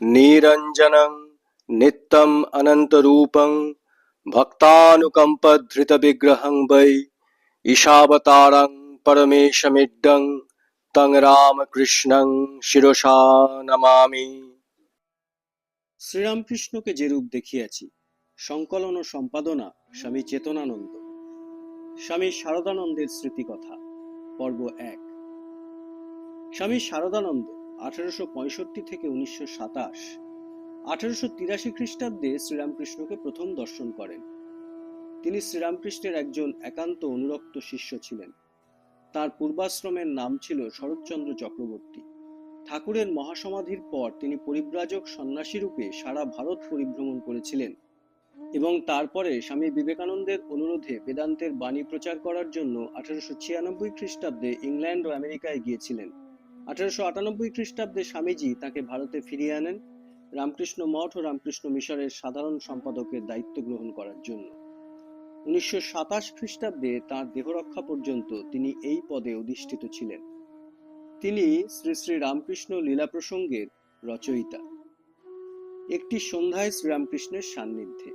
নিরঞ্জনং নিত্যম অনন্তরূপং ভক্তানুকম্পধৃতবিগ্রহং বৈ ঈশাবতারং পরমেশমিড্ডং তং রামকৃষ্ণং শিরসা নমামি শ্রীরামকৃষ্ণকে যে রূপ দেখিয়াছি, সংকলন ও সম্পাদনা স্বামী চেতনানন্দ। স্বামী শারদানন্দের স্মৃতিকথা, পর্ব এক। স্বামী শারদানন্দ আঠারোশো পঁয়ষট্টি থেকে উনিশশো সাতাশ। আঠারোশো তিরাশি খ্রিস্টাব্দে শ্রীরামকৃষ্ণকে প্রথম দর্শন করেন। তিনি শ্রীরামকৃষ্ণের একজন একান্ত অনুরক্ত শিষ্য ছিলেন। তার পূর্বাশ্রমের নাম ছিল শরৎচন্দ্র চক্রবর্তী। ঠাকুরের মহাসমাধির পর তিনি পরিব্রাজক সন্ন্যাসী রূপে সারা ভারত পরিভ্রমণ করেছিলেন এবং তারপরে স্বামী বিবেকানন্দের অনুরোধে বেদান্তের বাণী প্রচার করার জন্য আঠারোশো ছিয়ানব্বই খ্রিস্টাব্দে ইংল্যান্ড ও আমেরিকায় গিয়েছিলেন। আঠারোশো আটানব্বই খ্রিস্টাব্দে স্বামীজি তাকে ভারতে ফিরিয়ে আনেন রামকৃষ্ণ মঠ ও রামকৃষ্ণ মিশরের সাধারণ সম্পাদকের দায়িত্ব গ্রহণ করার জন্য। উনিশশো সাতাশ খ্রিস্টাব্দে তাঁর দেহরক্ষা পর্যন্ত তিনি এই পদে অধিষ্ঠিত ছিলেন। তিনি শ্রী শ্রী রামকৃষ্ণ লীলা প্রসঙ্গের রচয়িতা। একটি সন্ধ্যায় শ্রীরামকৃষ্ণের সান্নিধ্যে।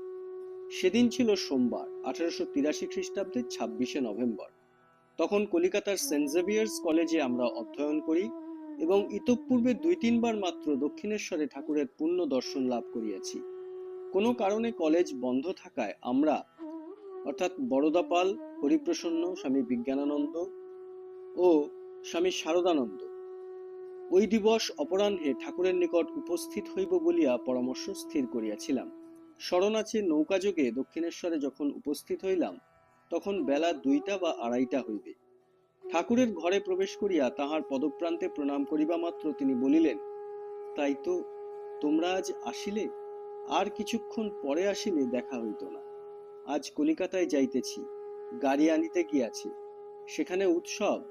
সেদিন ছিল সোমবার, আঠারোশো তিরাশি খ্রিস্টাব্দের ছাব্বিশে নভেম্বর। তখন কলিকাতার সেন্ট জেভিয়ার্স কলেজে আমরা অধ্যয়ন করি এবং ইতঃপূর্বে দুই তিনবার মাত্র দক্ষিণেশ্বরে ঠাকুরের পূর্ণ দর্শন লাভ করিয়াছি। কোনো কারণে কলেজ বন্ধ থাকায় আমরা, অর্থাৎ বরদাপাল, হরিপ্রসন্ন, স্বামী বিজ্ঞানানন্দ ও স্বামী শারদানন্দ, ওই দিবস অপরাহ্নে ঠাকুরের নিকট উপস্থিত হইব বলিয়া পরামর্শ স্থির করিয়াছিলাম। স্মরণ আছে নৌকাযোগে দক্ষিণেশ্বরে যখন উপস্থিত হইলাম তখন বেলা দুইটা বা আড়াইটা হইবে। ঠাকুরের ঘরে প্রবেশ করিয়া তাহার পদপ্রান্তে প্রণাম করিবা মাত্র তিনি বলিলেন, তাই তো তোমরা আজ আসিলে, আর কিছুক্ষণ পরে আসিলে দেখা হইত না। আজ কলিকাতায় যাইতেছি, গাড়ি আনিতে গিয়াছি, সেখানে উৎসব,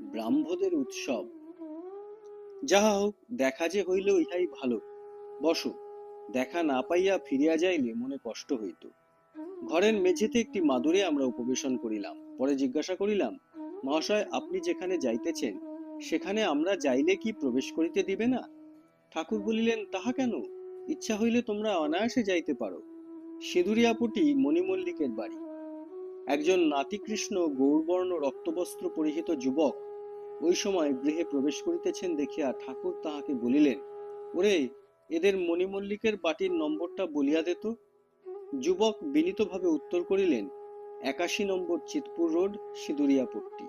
ব্রাহ্মদের উৎসব। যাহা হোক, দেখা যে হইল ইহাই ভালো। বসো, দেখা না পাইয়া ফিরিয়া যাইলে মনে কষ্ট হইত। ঘরের মেঝেতে একটি মাদুরে আমরা উপবেশন করিলাম। পরে জিজ্ঞাসা করিলাম, মহাশয়, আপনি যেখানে যাইতেছেন, সেখানে আমরা যাইলে কি প্রবেশ করিতে দিবে না? ঠাকুর বলিলেন, তাহা কেন? ইচ্ছা হইলে তোমরা অনায়াসে যাইতে পারো। সিঁদুরিয়াপুটি মণিমল্লিকের বাড়ি। একজন নাতিকৃষ্ণ গৌরবর্ণ রক্তবস্ত্র পরিহিত যুবক ওই সময় গৃহে প্রবেশ করিতেছেন দেখিয়া ঠাকুর তাহাকে বলিলেন, ওরে, এদের মণিমল্লিকের বাটির নম্বরটা বলিয়া দে তো। যুবক বিনীতভাবে উত্তর করিলেন, একাশি নম্বর চিতপুর রোড, সিঁদুরিয়াপট্টি।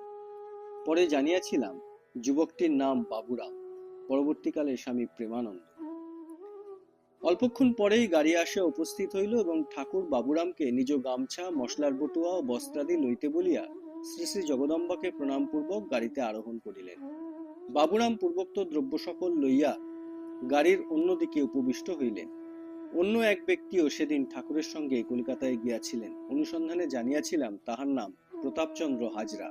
পরে জানিয়াছিলাম, যুবকটির নাম বাবুরাম পরবর্তীকালে স্বামী প্রেমানন্দ। অল্পক্ষণ পরেই গাড়ি আসিয়া উপস্থিত হইল এবং ঠাকুর বাবুরামকে নিজ গামছা, মশলার বটুয়া ও বস্ত্রাদি লইতে বলিয়া শ্রী শ্রী জগদম্বাকে প্রণামপূর্বক গাড়িতে আরোহণ করিলেন। বাবুরাম পূর্বোক্ত দ্রব্য সকল লইয়া গাড়ির অন্যদিকে উপবিষ্ট হইলেন। অন্য এক ব্যক্তিও সেদিন ঠাকুরের সঙ্গে কলিকাতায় গিয়াছিলেন। অনুসন্ধানে জানিয়াছিলাম তাহার নাম প্রতাপচন্দ্র হাজরা।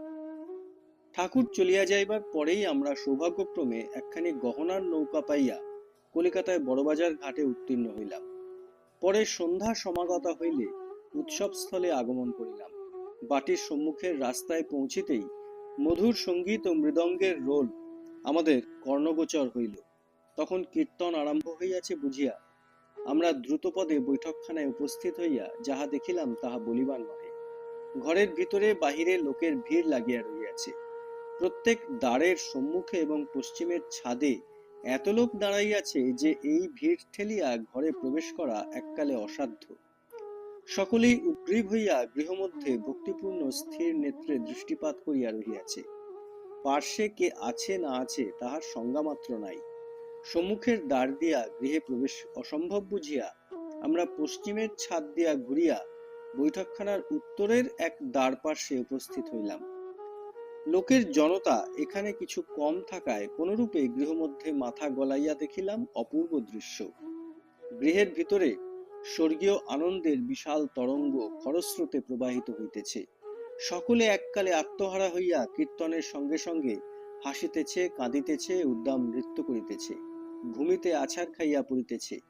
ঠাকুর চলিয়া যাইবার পরেই আমরা সৌভাগ্যক্রমে একখানি গহনার নৌকা পাইয়া কলিকাতায় বড়বাজার ঘাটে উত্তীর্ণ হইলাম। পরে সন্ধ্যা সমাগতা হইলে উৎসবস্থলে আগমন করিলাম। বাটির সম্মুখের রাস্তায় পৌঁছিতেই মধুর সংগীত ও মৃদঙ্গের রোল আমাদের কর্ণগোচর হইল। তখন কীর্তন আরম্ভ হইয়াছে বুঝিয়া আমরা দ্রুতপদে বৈঠকখানায় উপস্থিত হইয়া যাহা দেখিলাম, তাহা বলিবার নহে। ঘরের ভিতরে বাহিরে লোকের ভিড় লাগিয়া রহিয়াছে। প্রত্যেক দ্বারের সম্মুখে এবং পশ্চিমের ছাদে এত লোক দাঁড়াইয়াছে যে এই ভিড় ঠেলিয়া ঘরে প্রবেশ করা এককালে অসাধ্য। সকলেই উদ্গ্রীব হইয়া গৃহমধ্যে ভক্তিপূর্ণ স্থির নেত্রে দৃষ্টিপাত করিয়া রহিয়াছে। পার্শ্বে কে আছে না আছে তাহার সংজ্ঞা মাত্র নাই। সম্মুখের দ্বার দিয়া গৃহে প্রবেশ অসম্ভব বুঝিয়া আমরা পশ্চিমের ছাদ দিয়া ঘুরিয়া বৈঠকখানার উত্তরের এক দ্বার পার্শ্বে উপস্থিত হইলাম। লোকের জনতা এখানে কিছু কম থাকায় কোনরূপে গৃহমধ্যে মাথা গলাইয়া দেখিলাম অপূর্ব দৃশ্য। গৃহের ভিতরে স্বর্গীয় আনন্দের বিশাল তরঙ্গ খরস্রোতে প্রবাহিত হইতেছে। সকলে এককালে আত্মহারা হইয়া কীর্তনের সঙ্গে সঙ্গে হাসিতেছে, কাঁদিতেছে, উদ্দাম নৃত্য করিতেছে। ভূমিতে আছাড় খাইয়া পড়িতেছে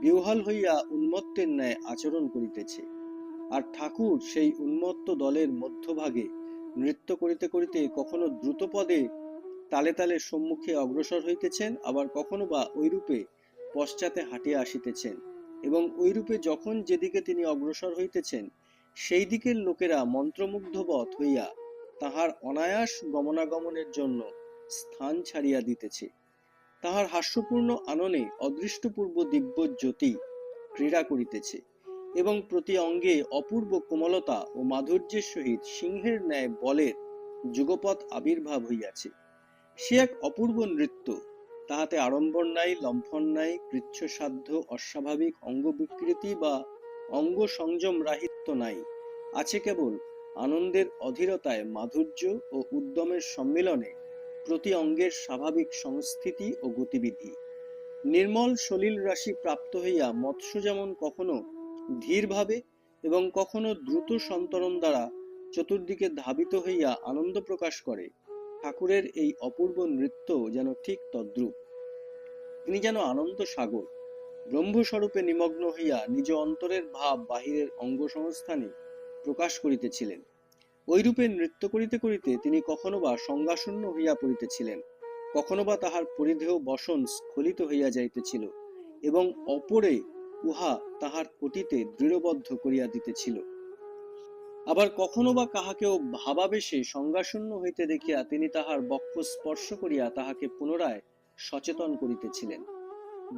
বিহ্বল হইয়া উন্মত্তের ন্যায় আচরণ করিতেছে। আর ঠাকুর সেই উন্মত্ত দলের মধ্যভাগে নৃত্য করিতে করিতে কখনো দ্রুতপদে তালে তালে সম্মুখে অগ্রসর হইতেছেন আবার কখনো বা ঐরূপে পশ্চাতে হাঁটিয়া আসিতেছেন। এবং ঐরূপে যখন যেদিকে তিনি অগ্রসর হইতেছেন সেই দিকের লোকেরা মন্ত্রমুগ্ধবৎ হইয়া তাহার অনায়াস গমনাগমনের জন্য স্থান ছাড়িয়া দিতেছে। তাহার হাস্যপূর্ণ আননে অদৃষ্টপূর্ব দিব্য জ্যোতি ক্রীড়া করিতেছে এবং প্রতি অঙ্গে অপূর্ব কোমলতা ও মাধুর্যের সহিত সিংহের ন্যায় বলের যুগপৎ আবির্ভাব হইয়াছে। সে এক অপূর্ব নৃত্য, তাহাতে আড়ম্বর নাই, লম্ফন নাই কৃচ্ছসাধ্য অস্বাভাবিক অঙ্গ বিকৃতি বা অঙ্গ সংযম রাহিত্য নাই। আছে কেবল আনন্দের অধীরতায় মাধুর্য ও উদ্যমের সম্মিলনে প্রতি অঙ্গের স্বাভাবিক সংস্থিতি ও গতিবিধি। নির্মল সলিল রাশি প্রাপ্ত হইয়া মৎস্য যেমন কখনো ধীরভাবে এবং কখনো দ্রুত সন্তরণ দ্বারা চতুর্দিকে ধাবিত হইয়া আনন্দ প্রকাশ করে, ঠাকুরের এই অপূর্ব নৃত্য যেন ঠিক তদ্রূপ। তিনি যেন আনন্দ সাগর, ব্রহ্মস্বরূপে নিমগ্ন হইয়া নিজ অন্তরের ভাব বাহিরের অঙ্গ সংস্থানে প্রকাশ করিতেছিলেন। ঐরূপে নৃত্য করিতে করিতে তিনি কখনো বা সংজ্ঞাশূন্য হইয়া পড়িতেছিলেন কখনো বা তাহার পরিধেয় বসন স্খলিত হইয়া যাইতেছিল এবং অপরে উহা তাহার কোটিতে দৃঢ়বদ্ধ করিয়া দিতেছিল। আবার কখনো বা কাহাকেও ভাবাবেশে সংজ্ঞাশূন্য হইতে দেখিয়া তিনি তাহার বক্ষ স্পর্শ করিয়া তাহাকে পুনরায় সচেতন করিতেছিলেন।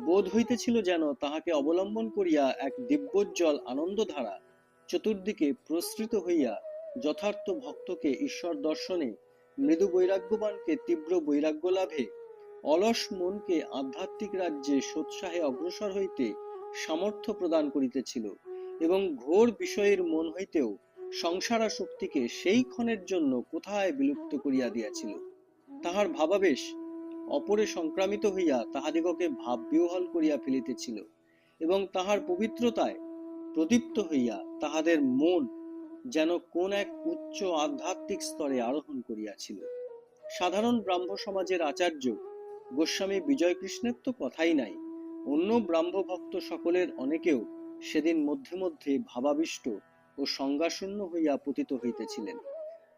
বোধ হইতেছিল যেন তাহাকে অবলম্বন করিয়া এক দিব্যোজ্জ্বল আনন্দধারা চতুর্দিকে প্রসৃত হইয়া যথার্থ ভক্তকে ঈশ্বর দর্শনে মৃদু বৈরাগ্যবানকে তীব্র বৈরাগ্য লাভে, অলস মনকে আধ্যাত্মিক রাজ্যে সোৎসাহে অগ্রসর হইতে সামর্থ্য প্রদান করিতেছিল এবং ঘোর বিষয়ের মন হইতেও সংসারা শক্তিকে সেই ক্ষণের জন্য কোথায় বিলুপ্ত করিয়া দিয়াছিল? তাহার ভাবাবেশ অপরে সংক্রামিত হইয়া তাহাদিগকে ভাব বিহল করিয়া ফেলিতেছিল এবং তাহার পবিত্রতায় প্রদীপ্ত হইয়া তাহাদের মন যেন কোন এক উচ্চ আধ্যাত্মিক স্তরে আরোহণ করিয়াছিল। সাধারণ ব্রাহ্ম সমাজের আচার্য গোস্বামী বিজয় কৃষ্ণের তো কথাই নাই। অন্য ব্রাহ্ম ভক্ত সকলের অনেকেও সেদিন মধ্যে মধ্যে ভাবাবিষ্ট ও সংজ্ঞাশূন্য হইয়া পতিত হইতেছিলেন।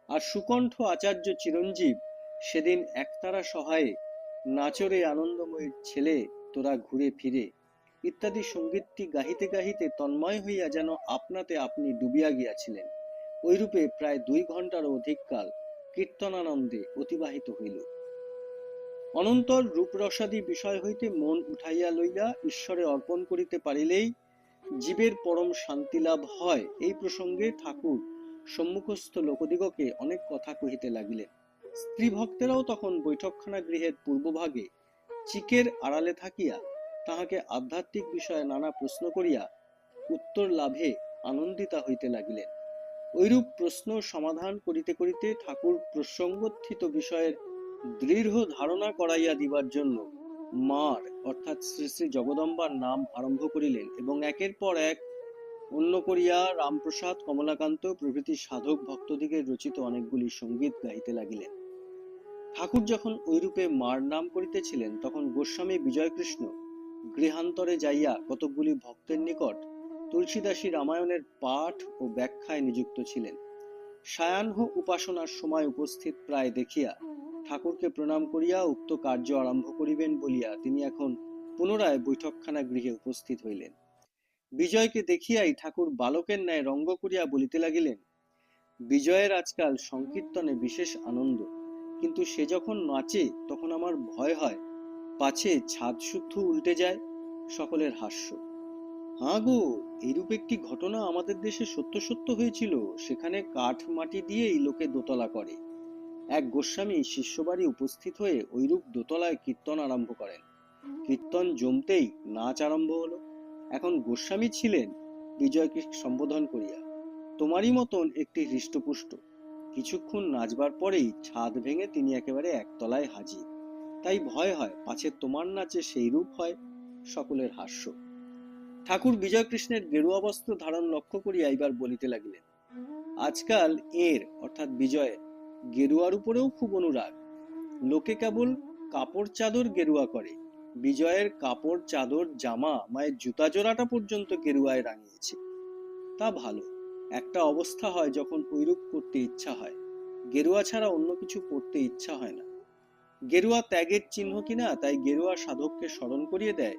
আর সুকণ্ঠ আচার্য চিরঞ্জীব সেদিন একতারা সহায়ে নাচরে আনন্দময়ীর ছেলে তোরা ঘুরে ফিরে ইত্যাদি সঙ্গীতটি গাহিতে গাহিতে তন্ময় হইয়া যেন আপনাতে আপনি ডুবিয়া গিয়াছিলেন। ওইরূপে প্রায় দুই ঘন্টারও অধিক কাল কীর্তনানন্দে অতিবাহিত হইল। অনন্তর রূপরসাদি বিষয় হইতে মন উঠাইয়া লইয়া ঈশ্বরে অর্পণ করিতে পারিলেই জীবের পরম শান্তি লাভ হয় এই প্রসঙ্গে ঠাকুর সম্মুখস্থ লোকদিগকে অনেক কথা কহিতে লাগিলেন। স্ত্রী ভক্তেরাও তখন বৈঠকখানা গৃহের পূর্বভাগে চিকের আড়ালে থাকিয়া তাহাকে আধ্যাত্মিক বিষয়ে নানা প্রশ্ন করিয়া উত্তর লাভে আনন্দিতা হইতে লাগিলেন। ঐরূপ প্রশ্ন সমাধান করিতে করিতে ঠাকুর প্রসঙ্গোত্থিত বিষয়ের দৃঢ় ধারণা করাইয়া দিবার জন্য মার, অর্থাৎ শ্রী শ্রী জগদম্বার নাম আরম্ভ করিলেন এবং একের পর এক অন্য করিয়া রামপ্রসাদ, কমলাকান্ত প্রভৃতি সাধক ভক্তদিগের রচিত অনেকগুলি সংগীত গাইতে লাগিলেন। ঠাকুর যখন ঐরূপে মার নাম করিতেছিলেন, তখন গোস্বামী বিজয়কৃষ্ণ গৃহান্তরে যাইয়া কতকগুলি ভক্তের নিকট তুলসীদাসী রামায়ণের পাঠ ও ব্যাখ্যায় নিযুক্ত ছিলেন। সায়াহ্ন উপাসনার সময় উপস্থিত প্রায় দেখিয়া ঠাকুরকে প্রণাম করিয়া উক্ত কার্য আরম্ভ করিবেন বলিয়া তিনি এখন পুনরায় বৈঠকখানা গৃহে উপস্থিত হইলেন। বিজয়কে দেখিয়াই ঠাকুর বালকের ন্যায় রঙ্গ করিয়া বলিতে লাগিলেন, বিজয়ের আজকাল সংকীর্তনে বিশেষ আনন্দ, কিন্তু সে যখন নাচে তখন আমার ভয় হয়, পাছে ছাদ শুদ্ধ উল্টে যায়, সকলের হাস্য। হাঁ গো, এইরূপ একটি ঘটনা আমাদের দেশে সত্য সত্য হয়েছিল। সেখানে কাঠ মাটি দিয়েই লোকে দোতলা করে। এক গোস্বামী শিষ্যবাড়ি উপস্থিত হয়ে ঐরূপ দোতলায় কীর্তন আরম্ভ করেন। কীর্তন জমতেই নাচ আরম্ভ হলো। এখন গোস্বামী ছিলেন বিজয়কে সম্বোধন করিয়া। তোমারই মতন একটি হৃষ্টপুষ্ট। কিছুক্ষণ নাচবার পরেই ছাদ ভেঙে তিনি একেবারে একতলায় হাজির। তাই ভয় হয়, পাছে তোমার নাচে সেই রূপ হয়? সকলের হাস্য। ঠাকুর বিজয় কৃষ্ণের গেরুয়া বস্ত্র ধারণ লক্ষ্য করিয়া এইবার বলিতে লাগিলেন, আজকাল এর, অর্থাৎ বিজয়ের, গেরুয়ার উপরেও খুব অনুরাগ। লোকে কেবল কাপড় চাদর গেরুয়া করে। বিজয়ের কাপড়, চাদর, জামা, মায়ের জুতা জোড়াটা পর্যন্ত গেরুয়ায় রাঙিয়েছে। তা ভালো, একটা অবস্থা হয় যখন ঐরূপ করতে ইচ্ছা হয়। গেরুয়া ছাড়া অন্য কিছু পড়তে ইচ্ছা হয় না। গেরুয়া ত্যাগের চিহ্ন কিনা, তাই গেরুয়া সাধককে স্মরণ করিয়ে দেয়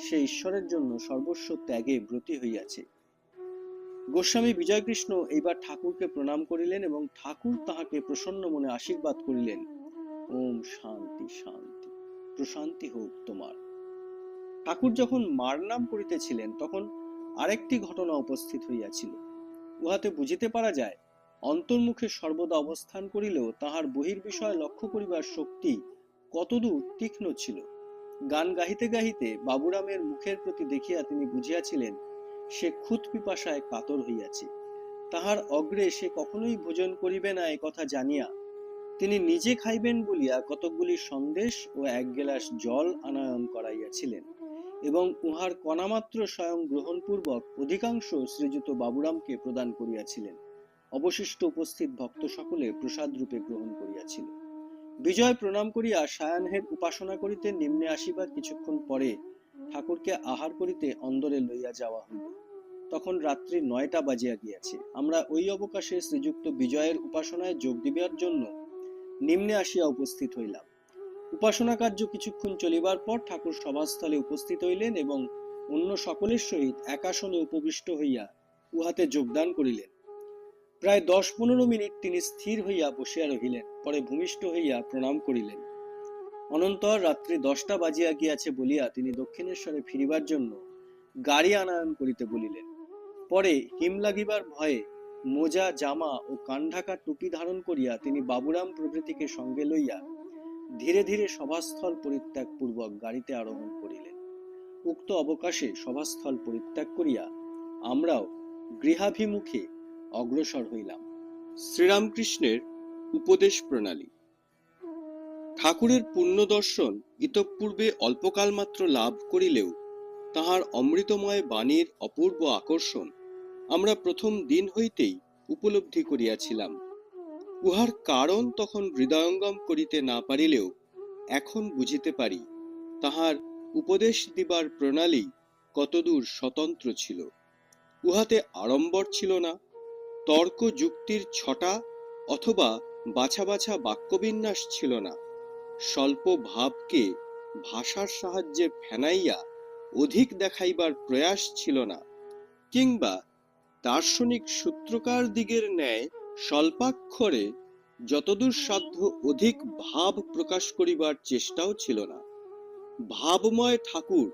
সে ঈশ্বরের জন্য সর্বস্ব ত্যাগে ব্রতী হইয়াছে। গোস্বামী বিজয়কৃষ্ণ এইবার ঠাকুরকে প্রণাম করিলেন এবং ঠাকুর তাহাকে প্রসন্ন মনে আশীর্বাদ করিলেন। ওম শান্তি শান্তি, প্রশান্তি হোক তোমার। ঠাকুর যখন মার নাম করিতেছিলেন, তখন আরেকটি ঘটনা উপস্থিত হইয়াছিল। উহাতে বুঝিতে পারা যায়, অন্তর্মুখে সর্বদা অবস্থান করিলেও তাহার বহির্বিষয় লক্ষ্য করিবার শক্তি কতদূর তীক্ষ্ণ ছিল। গান গাহিতে গাহিতে বাবুরামের মুখের প্রতি দেখিয়া তিনি বুঝিয়াছিলেন, সে খুত পিপাসায় কাতর হইয়াছে। তাহার অগ্রে সে কখনোই ভোজন করিবে না কথা জানিয়া তিনি নিজে খাইবেন বলিয়া কতকগুলি সন্দেশ ও এক গেলাস জল আনয়ন করাইয়াছিলেন এবং উহার কণামাত্র স্বয়ং গ্রহণপূর্বক অধিকাংশ শ্রীযুত বাবুরামকে প্রদান করিয়াছিলেন। অবশিষ্ট উপস্থিত ভক্ত সকলে প্রসাদ রূপে গ্রহণ করিয়াছিল। বিজয় প্রণাম করিয়া সায়ানহের উপাসনা করিতে নিম্নে আসিবার কিছুক্ষণ পরে ঠাকুরকে আহার করিতে অন্দরে লইয়া যাওয়া হইল। তখন রাত্রি নয়টা বাজিয়া গিয়াছে। আমরা ওই অবকাশে শ্রীযুক্ত বিজয়ের উপাসনায় যোগ দিবার জন্য নিম্নে আসিয়া উপস্থিত হইলাম। উপাসনা কার্য কিছুক্ষণ চলিবার পর ঠাকুর সভাস্থলে উপস্থিত হইলেন এবং অন্য সকলের সহিত একাসনে উপবিষ্ট হইয়া উহাতে যোগদান করিলেন। প্রায় দশ পনেরো মিনিট তিনি স্থির হইয়া বসিয়া রহিলেন, পরে ভূমিষ্ঠ হইয়া প্রণাম করিলেন। অনন্তর রাত্রি দশটা বাজিয়া গিয়াছে বলিয়া তিনি দক্ষিণেশ্বরে ফিরিবার জন্য গাড়ি আনায়ন করিতে বলিলেন। পরে হিম লাগিবার ভয়ে মোজা, জামা ও কানঢাকা টুপি ধারণ করিয়া তিনি বাবুরাম প্রভৃতিকে সঙ্গে লইয়া ধীরে ধীরে সভাস্থল পরিত্যাগ পূর্বক গাড়িতে আরোহণ করিলেন। উক্ত অবকাশে সভাস্থল পরিত্যাগ করিয়া আমরাও গৃহাভিমুখে অগ্রসর হইলাম। শ্রীরামকৃষ্ণের উপদেশ প্রণালী। ঠাকুরের পুণ্য দর্শন ইতঃপূর্বে অল্পকাল মাত্র লাভ করিলেও তাহার অমৃতময় বাণীর অপূর্ব আকর্ষণ আমরা প্রথম দিন হইতেই উপলব্ধি করিয়াছিলাম। উহার কারণ তখন হৃদয়ঙ্গম করিতে না পারিলেও এখন বুঝিতে পারি, তাহার উপদেশ দিবার প্রণালী কতদূর স্বতন্ত্র ছিল। উহাতে আড়ম্বর ছিল না তর্ক যুক্তির ছটা অথবা বাছা বাছা বাক্যবিন্যাস ছিল না। স্বল্প ভাবকে ভাষার সাহায্যে ফেনাইয়া অধিক দেখাইবার প্রয়াস ছিল না, কিংবা দার্শনিক সূত্রকার দিগের ন্যায় স্বল্পাক্ষরে যতদূর সাধ্য অধিক ভাব প্রকাশ করিবার চেষ্টাও ছিল না। ভাবময় ঠাকুর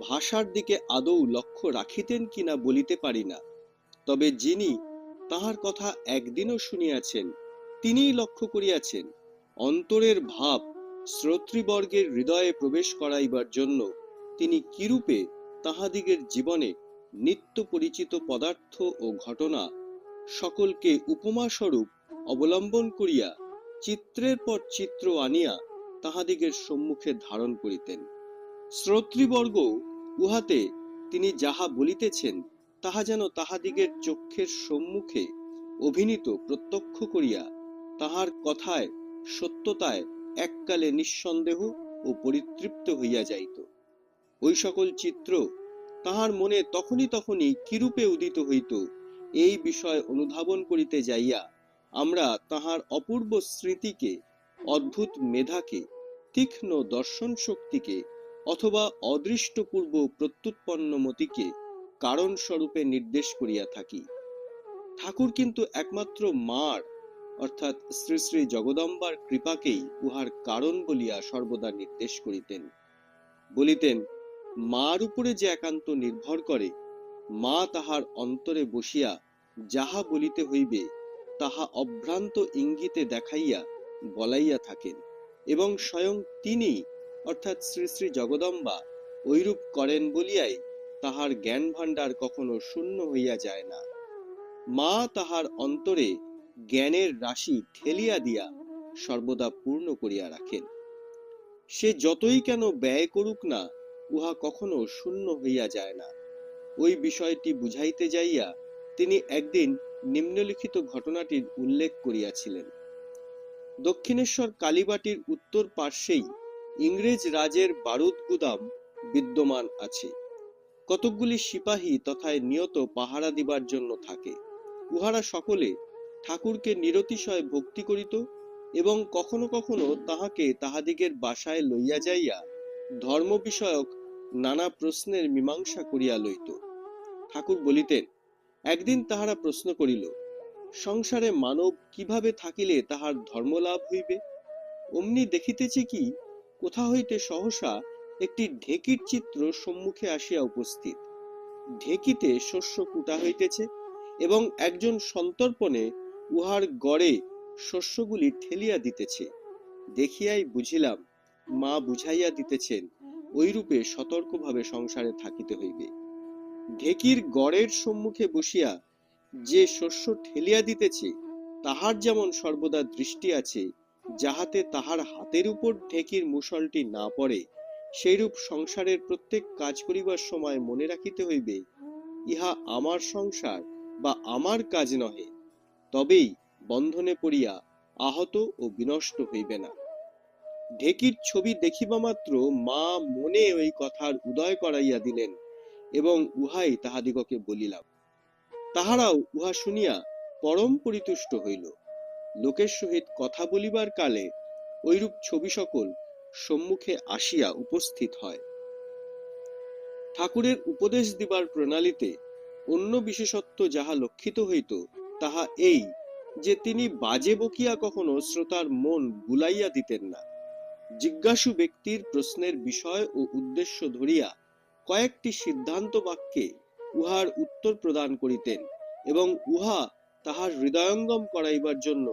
ভাষার দিকে আদৌ লক্ষ্য রাখিতেন কিনা বলিতে পারি না, তবে যিনি তাহার কথা একদিনও শুনিয়াছেন, তিনিই লক্ষ্য করিয়াছেন, অন্তরের ভাব শ্রোতৃবর্গের হৃদয়ে প্রবেশ করাইবার জন্য তিনি কিরূপে তাহাদিগের জীবনে নিত্য পরিচিত পদার্থ ও ঘটনা সকলকে উপমা স্বরূপ অবলম্বন করিয়া চিত্রের পর চিত্র আনিয়া তাহাদিগের সম্মুখে ধারণ করিতেন। শ্রোতৃবর্গ উহাতে তিনি যাহা বলিতেছেন তাহা যেন তাহাদিগের চক্ষের সম্মুখে অভিনীত প্রত্যক্ষ করিয়া তাহার কথায়, সত্যতায় এককালে নিঃসন্দেহ ও পরিতৃপ্ত হইয়া যাইত। ওই সকল চিত্র তাহার মনে তখনই তখনই কিরূপে উদিত হইত, এই বিষয় অনুধাবন করিতে যাইয়া আমরা তাহার অপূর্ব স্মৃতিকে, অদ্ভুত মেধাকে, তীক্ষ্ণ দর্শন শক্তিকে অথবা অদৃষ্টপূর্ব প্রত্যুৎপন্ন মতিকে কারণ স্বরূপে নির্দেশ করিয়া থাকি। ঠাকুর কিন্তু একমাত্র মার, অর্থাৎ শ্রী শ্রী জগদম্বার কৃপাকেই উহার কারণ বলিয়া সর্বদা নির্দেশ করিতেন। বলিতেন, মার উপরে যে একান্ত নির্ভর করে, মা তাহার অন্তরে বসিয়া যাহা বলিতে হইবে, তাহা অভ্রান্ত ইঙ্গিতে দেখাইয়া বলাইয়া থাকেন। এবং স্বয়ং তিনি অর্থাৎ শ্রী শ্রী জগদম্বা, ঐরূপ করেন বলিয়াই তাহার জ্ঞান ভাণ্ডার কখনো শূন্য হইয়া যায় না। মা তাহার অন্তরে জ্ঞানের রাশি ঠেলিয়া দিয়া সর্বদা পূর্ণ করিয়া রাখেন। সে যতই কেন ব্যয় করুক না, উহা কখনো শূন্য হইয়া যায় না। ওই বিষয়টি বুঝাইতে যাইয়া তিনি একদিন নিম্নলিখিত ঘটনাটির উল্লেখ করিয়াছিলেন। দক্ষিণেশ্বর কালীবাটির উত্তর পার্শ্বেই ইংরেজ রাজের বারুদ গুদাম বিদ্যমান আছে। কতকগুলি সিপাহী তথায় নিয়ত পাহারা দিবার জন্য থাকে। উহারা সকলে ঠাকুরকে নিরতিশয় ভক্তি করিত এবং কখনো কখনো তাহাকে তাহাদিগের বাসায় লইয়া যাইয়া ধর্ম বিষয়ক নানা প্রশ্নের মীমাংসা করিয়া লইত। ঠাকুর বলিতেন, একদিন তাহারা প্রশ্ন করিল, সংসারে মানব কীভাবে থাকিলে তাহার ধর্মলাভ হইবে? অমনি দেখিতেছি কি কোথা হইতে সহসা একটি ঢেকির চিত্র সম্মুখে আসিয়া উপস্থিত। ঢেকিতে শস্য কুটা হইতেছে এবং একজন সন্তর্পণে উহার গড়ে শস্যগুলি ঠেলিয়া দিতেছে। দেখিয়াই বুঝিলাম, মা বুঝাইয়া দিতেছেন ওইরূপে সতর্কভাবে সংসারে থাকিতে হইবে। ঢেকির গড়ের সম্মুখে বসিয়া যে শস্য ঠেলিয়া দিতেছে, তাহার যেমন সর্বদা দৃষ্টি আছে, যাহাতে তাহার হাতের উপর ঢেকির মুসলটি না পড়ে সেইরূপ সংসারের প্রত্যেক কাজ করিবার সময় মনে রাখিতে হইবে, ইহা আমার সংসার বা আমার কাজ নহে, তবেই বন্ধনে পড়িয়া আহত ও বিনষ্ট হইবে না। ঢেকির ছবি দেখিবা মাত্র মা মনে ওই কথার উদয় করাইয়া দিলেন এবং উহাই তাহাদিগকে বলিলাম, তাহারাও উহা শুনিয়া পরম পরিতুষ্ট হইল। লোকের সহিত কথা বলিবার কালে ঐরূপ ছবি সকল সম্মুখে আসিয়া উপস্থিত হয়। ঠাকুরের উপদেশ দিবার প্রণালীতে অন্য বিশেষত্ব যাহা লক্ষিত হইত, তাহা এই যে তিনি বাজে বকিয়া কখনো শ্রোতার মন বুলাইয়া দিতেন না। জিজ্ঞাসু ব্যক্তির প্রশ্নের বিষয় ও উদ্দেশ্য ধরিয়া কয়েকটি সিদ্ধান্ত বাক্যে উহার উত্তর প্রদান করিতেন এবং উহা তাহার হৃদয়ঙ্গম করাইবার জন্য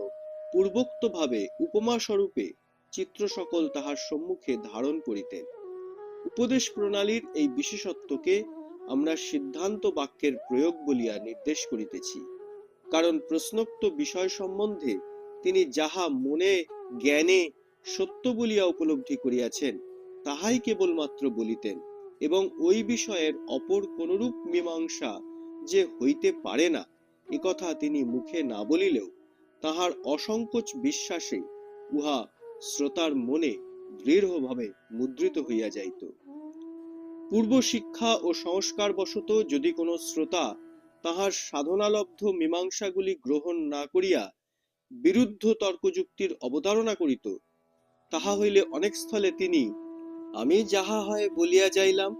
পূর্বোক্তভাবে উপমা স্বরূপে চিত্র সকল তাহার সম্মুখে ধারণ করিতেন। উপদেশ প্রণালীর এই বিশেষত্বকে আমরা সিদ্ধান্ত বাক্যের প্রয়োগ বলিয়া নির্দেশ করিতেছি। কারণ প্রশ্নোক্ত বিষয় সম্বন্ধে তিনি যাহা মনে, জ্ঞানে সত্য বলিয়া উপলব্ধি করিয়াছেন, তাহাই কেবলমাত্র বলিতেন এবং ওই বিষয়ের অপর কোনরূপ মীমাংসা যে হইতে পারে না একথা তিনি মুখে না বলিলেও তাহার অসংকোচ বিশ্বাসে উহা শ্রোতার মনে দৃঢ়ভাবে মুদ্রিত হইয়া যাইত। পূর্ব শিক্ষা ও সংস্কার বশত যদি কোনো শ্রোতা তাহার সাধনালব্ধ মীমাংসাগুলি গ্রহণ না করিয়া বিরুদ্ধ তর্কযুক্তির অবতারণা করিত, তাহা হইলে অনেক স্থলে তিনি, আমি যাহা হয় বলিয়া যাইলাম,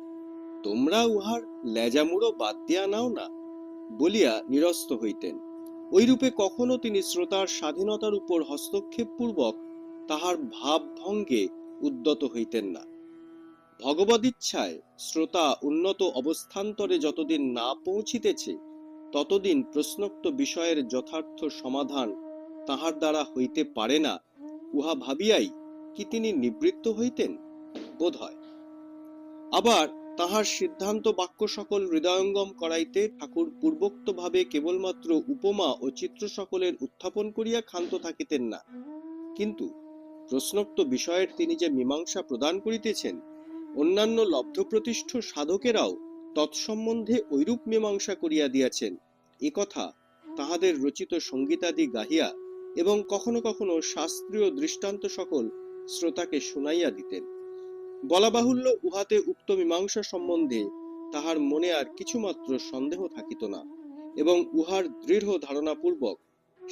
তোমরা উহার লেজামুড়ো বাদ দিয়া নাও না? বলিয়া নিরস্ত হইতেন। ওইরূপে কখনো তিনি শ্রোতার স্বাধীনতার উপর হস্তক্ষেপ পূর্বক তাহার ভাব ভঙ্গে উদ্যত হইতেন না। ভগবদিচ্ছায় শ্রোতা উন্নত অবস্থান্তরে যতদিন না পৌঁছিতেছে, ততদিন প্রশ্নোক্ত বিষয়ের যথার্থ সমাধান তাহার দ্বারা হইতে পারে না, উহা ভাবিয়াই কি তিনি নিবৃত্ত হইতেন? বোধ হয়। আবার তাহার সিদ্ধান্ত বাক্য সকল হৃদয়ঙ্গম করাইতে ঠাকুর পূর্বোক্ত ভাবে কেবলমাত্র উপমা ও চিত্র সকলের উত্থাপন করিয়া ক্ষান্ত থাকিতেন না। কিন্তু প্রশ্নোক্ত বিষয়ের তিনি যে মীমাংসা প্রদান করিতেছেন, অন্যান্য লব্ধপ্রতিষ্ঠ সাধকেরাও তৎসম্বন্ধে ঐরূপ মীমাংসা করিয়া দিয়াছেন। এ কথা তাহাদের রচিত সঙ্গীতাদি গাহিয়া এবং কখনো কখনো শাস্ত্রীয় দৃষ্টান্ত সকল শ্রোতাকে শুনাইয়া দিতেন। বলা বাহুল্য উহাতে উক্ত মীমাংসা সম্বন্ধে তাহার মনে আর কিছুমাত্র সন্দেহ থাকিত না এবং উহার দৃঢ় ধারণাপূর্বক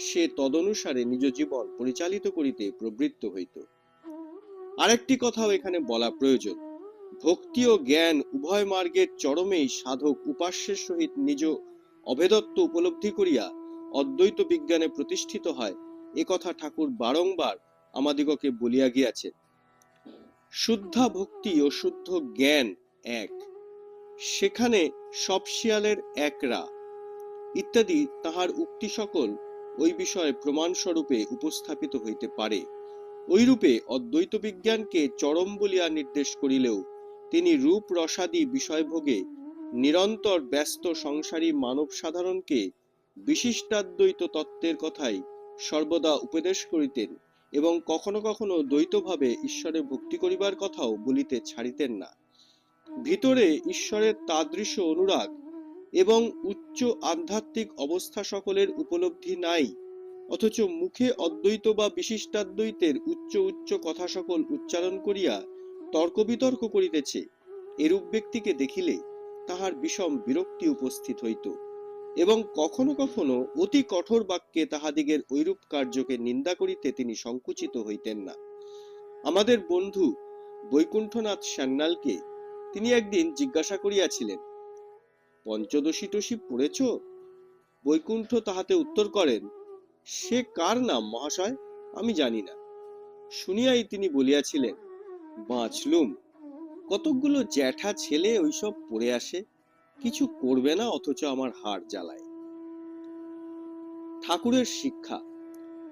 সে তদনুসারে নিজ জীবন পরিচালিত করিতে প্রবৃত্ত হইত। আরেকটি কথাও এখানে বলা প্রয়োজন। ভক্তি ও জ্ঞান উভয় মার্গের চরমেই সাধক উপাস্যের সহিত নিজ অভেদত্ব উপলব্ধি করিয়া অদ্বৈত বিজ্ঞানে প্রতিষ্ঠিত হয়, এ কথা ঠাকুর বারংবার আমাদিগকে বলিয়া গিয়াছে। শুদ্ধা ভক্তি ও শুদ্ধ জ্ঞান এক, সেখানে সব শিয়ালের একরা ইত্যাদি তাহার উক্তি সকল ওই বিষয়ে প্রমাণস্বরূপে উপস্থাপিত হইতে পারে। ওইরূপে অদ্বৈত বিজ্ঞানকে চরম বলিয়া নির্দেশ করিলেও তিনি রূপ রসাদি বিষয়ভোগে নিরন্তর ব্যস্ত সংসারী মানব সাধারণকে বিশিষ্টাদ্বৈত তত্ত্বের কথাই সর্বদা উপদেশ করিতেন এবং কখনো কখনো দ্বৈতভাবে ঈশ্বরে ভক্তি করিবার কথাও বলিতে ছাড়িতেন না। ভিতরে ঈশ্বরের তাদৃশ অনুরাগ এবং উচ্চ আধ্যাত্মিক অবস্থা সকলের উপলব্ধি নাই, অথচ মুখে অদ্বৈত বা বিশিষ্টাদ্বৈতের উচ্চ উচ্চ কথা সকল উচ্চারণ করিয়া তর্ক বিতর্ক করিতেছে, এরূপ ব্যক্তিকে দেখিলে তাহার বিষম বিরক্তি উপস্থিত হইত এবং কখনো কখনো অতি কঠোর বাক্যে তাহাদিগের ঐরূপ কার্যকে নিন্দা করিতে তিনি সংকুচিত হইতেন না। আমাদের বন্ধু বৈকুণ্ঠনাথ সান্যালকে তিনি একদিন জিজ্ঞাসা করিয়াছিলেন পঞ্চদশী টসী পড়েছ? বৈকুণ্ঠ তাহাতে উত্তর করেন, সে কার নাম মহাশয় আমি জানি না। শুনিয়াই তিনি বলিয়াছিলেন, বাঁচলুম, কতকগুলো জ্যাঠা ছেলে ওইসব পড়ে আসে, কিছু করবে না অথচ আমার হাড় জ্বালায়। ঠাকুরের শিক্ষা,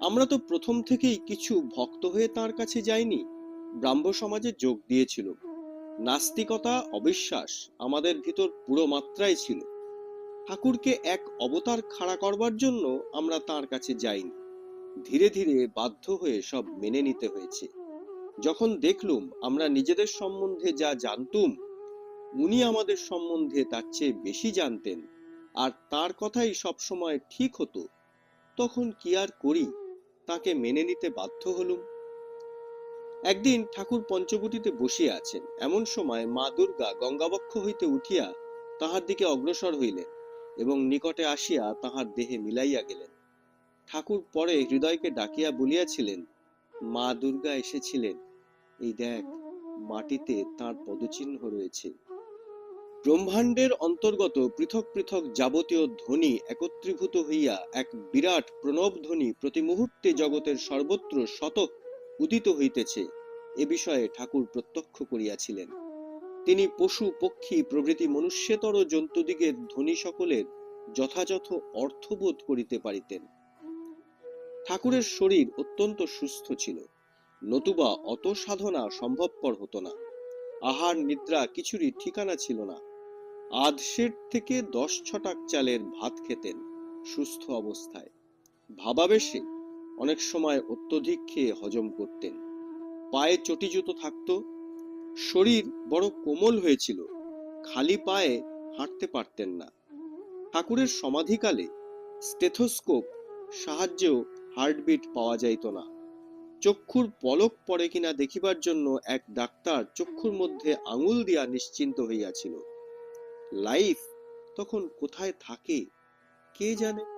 আমরা তো প্রথম থেকেই কিছু ভক্ত হয়ে তার কাছে যাইনি ব্রাহ্ম সমাজে যোগ দিয়েছিল। নাস্তিকতা, অবিশ্বাস আমাদের ভিতর পুরো মাত্রায় ছিল। ঠাকুরকে এক অবতার খাড়া করবার জন্য আমরা তার কাছে যাইনি। ধীরে ধীরে বাধ্য হয়ে সব মেনে নিতে হয়েছে। যখন দেখলুম আমরা নিজেদের সম্বন্ধে যা জানতুম, উনি আমাদের সম্বন্ধে তার চেয়ে বেশি জানতেন আর তার কথাই সবসময় ঠিক হতো, তখন কি আর করি? তাকে মেনে নিতে বাধ্য হলুম। একদিন ঠাকুর পঞ্চবটিতে বসিয়া আছেন। এমন সময় মা দুর্গা গঙ্গাবক্ষ হইতে উঠিয়া তাহার দিকে অগ্রসর হইলেন এবং নিকটে আসিয়া তাহার দেহে মিলাইয়া গেলেন। ঠাকুর পরে হৃদয়কে ডাকিয়া বলিয়াছিলেন, মা দুর্গা এসেছিলেন। এই দেখ, মাটিতে তার পদচিহ্ন রয়েছে। ব্রহ্মাণ্ডের অন্তর্গত পৃথক পৃথক যাবতীয় ধ্বনি একত্রীভূত হইয়া এক বিরাট প্রণব ধ্বনি প্রতি মুহূর্তে জগতের সর্বত্র শতক উদিত হইতেছে, এ বিষয়ে ঠাকুর প্রত্যক্ষ করিয়াছিলেন। তিনি পশু, পক্ষী, প্রভৃতি মনুষ্যতর জন্তুদিগের ধ্বনি সকলের যথাযথ অর্থবোধ করিতে পারিতেন। ঠাকুরের শরীর অত্যন্ত সুস্থ ছিল, নতুবা অত সাধনা সম্ভবপর হতো না, আহার, নিদ্রা কিছুরই ঠিকানা ছিল না। আধ সের থেকে দশ ছটাক চালের ভাত খেতেন, সুস্থ অবস্থায়। ভাবাবেশে অনেক সময় অত্যধিক খেয়ে হজম করতেন। পায়ে চটি জুতো থাকতো, শরীর বড় কোমল হয়েছিল, খালি পায়ে হাঁটতে পারতেন না। ঠাকুরের সমাধিকালে স্টেথোস্কোপ সাহায্যেও হার্টবিট পাওয়া যাইত না। চক্ষুর পলক পড়ে কিনা দেখিবার জন্য এক ডাক্তার চক্ষুর মধ্যে আঙুল দিয়া নিশ্চিন্ত হইয়াছিল। লাইফ তখন কোথায় থাকে, কে জানে?